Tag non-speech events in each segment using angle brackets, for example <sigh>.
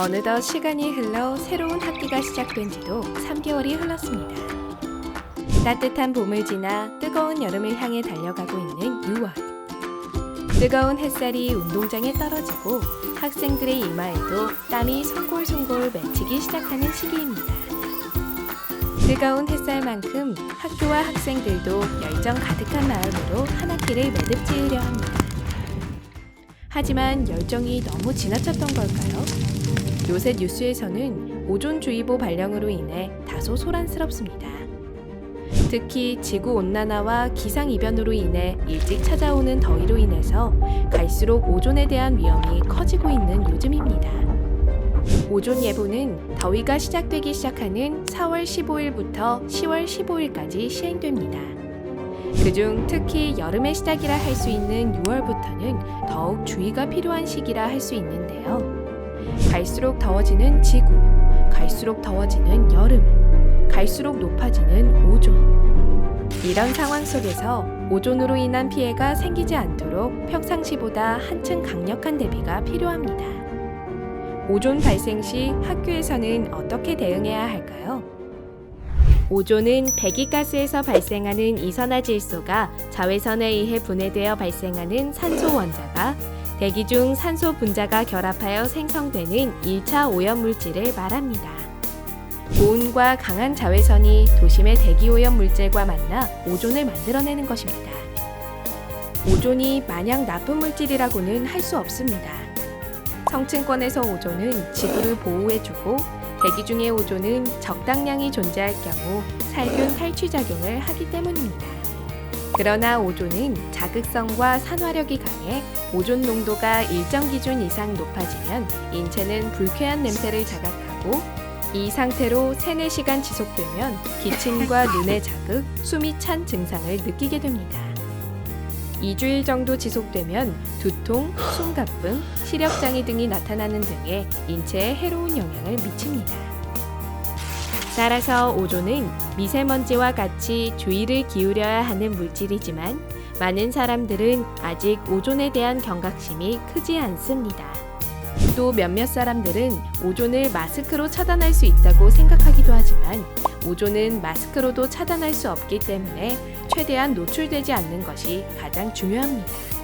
어느덧 시간이 흘러 새로운 학기가 시작된 지도 3개월이 흘렀습니다. 따뜻한 봄을 지나 뜨거운 여름을 향해 달려가고 있는 6월. 뜨거운 햇살이 운동장에 떨어지고 학생들의 이마에도 땀이 송골송골 맺히기 시작하는 시기입니다. 뜨거운 햇살만큼 학교와 학생들도 열정 가득한 마음으로 한 학기를 매듭 지으려 합니다. 하지만 열정이 너무 지나쳤던 걸까요? 요새 뉴스에서는 오존주의보 발령으로 인해 다소 소란스럽습니다. 특히 지구 온난화와 기상 이변으로 인해 일찍 찾아오는 더위로 인해서 갈수록 오존에 대한 위험이 커지고 있는 요즘입니다. 오존 예보는 더위가 시작되기 시작하는 4월 15일부터 10월 15일까지 시행됩니다. 그중 특히 여름의 시작이라 할 수 있는 6월부터는 더욱 주의가 필요한 시기라 할 수 있는데요. 갈수록 더워지는 지구, 갈수록 더워지는 여름, 갈수록 높아지는 오존. 이런 상황 속에서 오존으로 인한 피해가 생기지 않도록 평상시보다 한층 강력한 대비가 필요합니다. 오존 발생 시 학교에서는 어떻게 대응해야 할까요? 오존은 배기가스에서 발생하는 이산화질소가 자외선에 의해 분해되어 발생하는 산소 원자가 대기 중 산소 분자가 결합하여 생성되는 1차 오염 물질을 말합니다. 고온과 강한 자외선이 도심의 대기 오염 물질과 만나 오존을 만들어내는 것입니다. 오존이 마냥 나쁜 물질이라고는 할 수 없습니다. 성층권에서 오존은 지구를 보호해주고 대기 중의 오존은 적당량이 존재할 경우 살균 탈취 작용을 하기 때문입니다. 그러나 오존은 자극성과 산화력이 강해 오존 농도가 일정 기준 이상 높아지면 인체는 불쾌한 냄새를 자각하고 이 상태로 3, 4시간 지속되면 기침과 <laughs> 눈의 자극, 숨이 찬 증상을 느끼게 됩니다. 2주일 정도 지속되면 두통, 숨가쁨, 시력장애 등이 나타나는 등의 인체에 해로운 영향을 미칩니다. 따라서 오존은 미세먼지와 같이 주의를 기울여야 하는 물질이지만 많은 사람들은 아직 오존에 대한 경각심이 크지 않습니다. 또 몇몇 사람들은 오존을 마스크로 차단할 수 있다고 생각하기도 하지만 오존은 마스크로도 차단할 수 없기 때문에 최대한 노출되지 않는 것이 가장 중요합니다.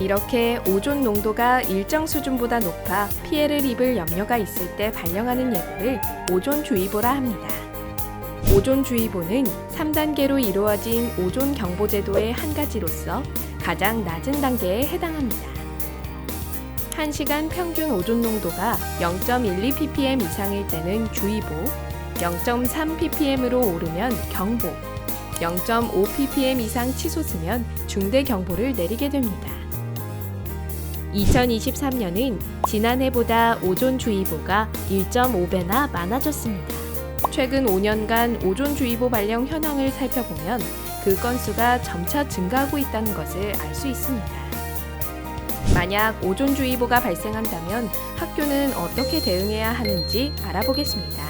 이렇게 오존 농도가 일정 수준보다 높아 피해를 입을 염려가 있을 때 발령하는 예보를 오존주의보라 합니다. 오존주의보는 3단계로 이루어진 오존 경보제도의 한 가지로서 가장 낮은 단계에 해당합니다. 1시간 평균 오존 농도가 0.12 ppm 이상일 때는 주의보, 0.3 ppm으로 오르면 경보, 0.5 ppm 이상 치솟으면 중대 경보를 내리게 됩니다. 2023년은 지난해보다 오존주의보가 1.5배나 많아졌습니다. 최근 5년간 오존주의보 발령 현황을 살펴보면 그 건수가 점차 증가하고 있다는 것을 알 수 있습니다. 만약 오존주의보가 발생한다면 학교는 어떻게 대응해야 하는지 알아보겠습니다.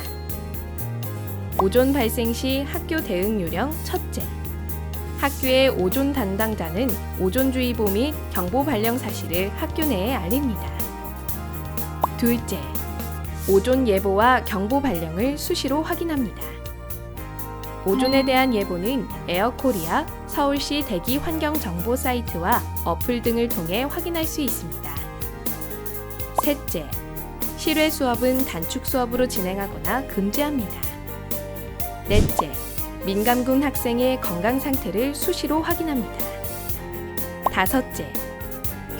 오존 발생 시 학교 대응 요령 첫째. 학교의 오존 담당자는 오존주의보 및 경보 발령 사실을 학교 내에 알립니다. 둘째. 오존 예보와 경보 발령을 수시로 확인합니다. 오존에 대한 예보는 에어코리아, 서울시 대기 환경 정보 사이트와 어플 등을 통해 확인할 수 있습니다. 셋째, 실외 수업은 단축 수업으로 진행하거나 금지합니다. 넷째, 민감군 학생의 건강 상태를 수시로 확인합니다. 다섯째,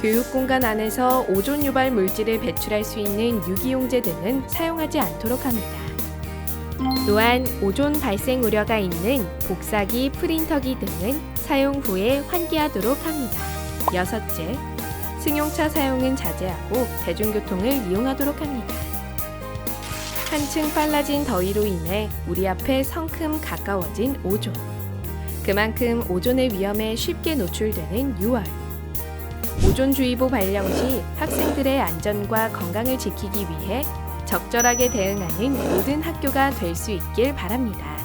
교육 공간 안에서 오존 유발 물질을 배출할 수 있는 유기용제 등은 사용하지 않도록 합니다. 또한 오존 발생 우려가 있는 복사기, 프린터기 등은 사용 후에 환기하도록 합니다. 여섯째, 승용차 사용은 자제하고 대중교통을 이용하도록 합니다. 한층 빨라진 더위로 인해 우리 앞에 성큼 가까워진 오존. 그만큼 오존의 위험에 쉽게 노출되는 6월. 오존주의보 발령 시 학생들의 안전과 건강을 지키기 위해 적절하게 대응하는 모든 학교가 될 수 있길 바랍니다.